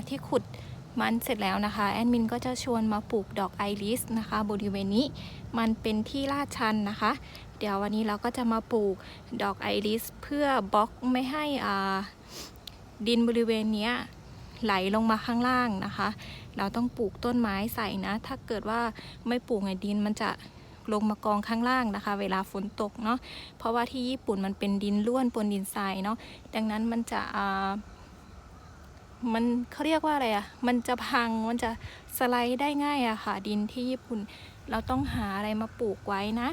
จากที่ขุดมันเสร็จแล้วนะคะแอดมินก็จะชวนมาปลูกดอกไอริสนะคะ บริเวณนี้มันเป็นที่ลาดชันนะคะ เดี๋ยววันนี้เราก็จะมาปลูกดอกไอริสเพื่อบล็อกไม่ให้ดินบริเวณนี้ไหลลงมาข้างล่างนะคะ เราต้องปลูกต้นไม้ใส่นะ ถ้าเกิดว่าไม่ปลูกไงดินมันจะลงมากองข้างล่างนะคะ เวลาฝนตกเนาะเพราะว่าที่ญี่ปุ่นมันเป็นดินร่วนปนดินทรายเนาะดังนั้นมันจะ มันเขาเรียกว่าอะไรอะ่ะ มันจะพัง มันจะสไลด์ได้ง่ายอะค่ะ ดินที่ญี่ปุ่น เราต้องหาอะไรมาปลูกไว้นะ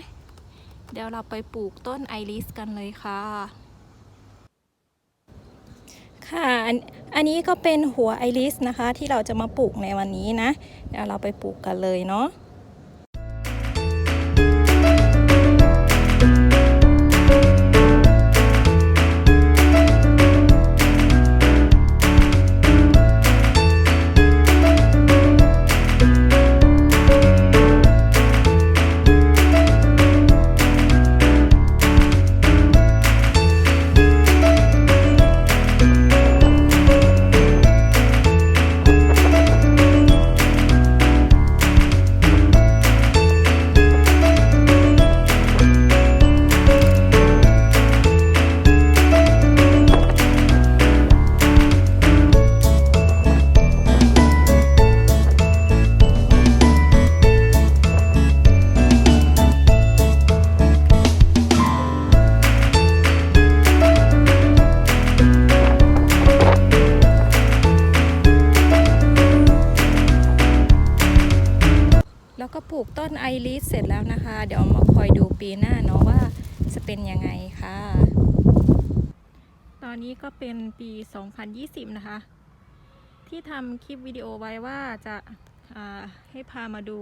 เดี๋ยวเราไปปลูกต้นไอริสกันเลยค่ะ ค่ะอันอันนี้ก็เป็นหัวไอริสนะคะ ที่เราจะมาปลูกในวันนี้นะ เดี๋ยวเราไปปลูกกันเลยเนาะ ก็ปลูกต้นไอริสเสร็จแล้วนะคะ เดี๋ยวมาคอยดูปีหน้าเนาะว่าจะเป็นยังไงค่ะ ตอนนี้ก็เป็นปี 2020 นะคะ ที่ทำคลิปวิดีโอไว้ว่าจะาให้พามาดู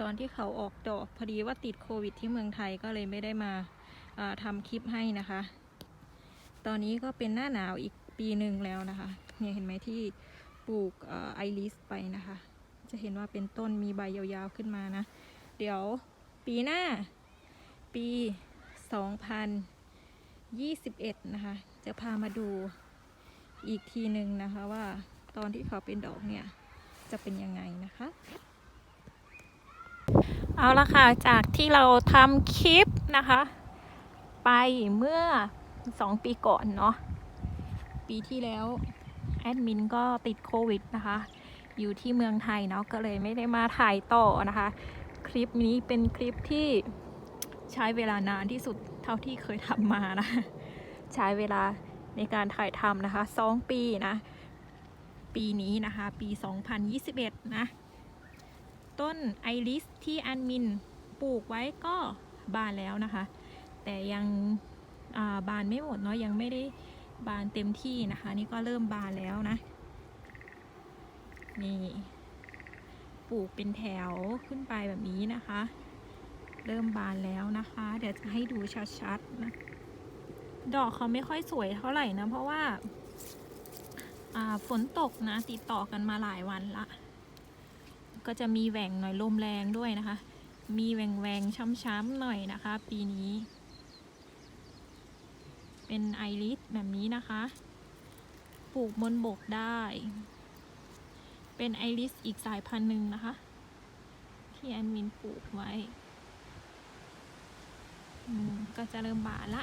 ตอนที่เขาออกดอกพอดีว่าติดโควิดที่เมืองไทยก็เลยไม่ได้มาาทำคลิปให้นะคะ ตอนนี้ก็เป็นหน้าหนาวอีกปีหนึ่งแล้วนะคะ เนี่ยเห็นไหมที่ปลูกไอริสไปนะคะ จะเห็นว่าเป็นต้นมีใบยาวๆขึ้นมานะ เดี๋ยวปีหน้า ปี 2021 นะคะ จะพามาดูอีกทีหนึ่งนะคะว่าตอนที่เขาเป็นดอกเนี่ยจะเป็นยังไงนะคะ เอาละค่ะ จากที่เราทำคลิปนะคะ ไปเมื่อ 2 ปีก่อนเนาะปีที่แล้ว แอดมินก็ติดโควิดนะคะ อยู่ที่เมืองไทยเนาะก็เลยไม่ได้มาถ่ายต่อนะคะ คลิปนี้เป็นคลิปที่ใช้เวลานานที่สุดเท่าที่เคยทำมานะ ใช้เวลาในการถ่ายทำนะคะสองปีนะ ปีนี้นะคะ ปี 2021 นะ ต้นไอริสที่อันมินปลูกไว้ก็บานแล้วนะคะ แต่ยังาบานไม่หมดเนาะยังไม่ได้บานเต็มที่นะคะ นี่ก็เริ่มบานแล้วนะ นี่ปลูกเป็นแถวขึ้นไปแบบนี้นะคะ เริ่มบานแล้วนะคะ เดี๋ยวจะให้ดูชัดๆนะดอกเขาไม่ค่อยสวยเท่าไหร่นะเพราะว่าฝนตกนะติดต่อกันมาหลายวันละ ก็จะมีแหว่งหน่อยลมแรงด้วยนะคะ มีแหว่งแหวงช้ำๆหน่อยนะคะ ปีนี้ เป็นไอริสแบบนี้นะคะ ปลูกบนบกได้ เป็นไอริสอีกสายพันธุ์หนึ่งนะคะ ที่แอนมินปลูกไว้ก็จะเริ่มบานละ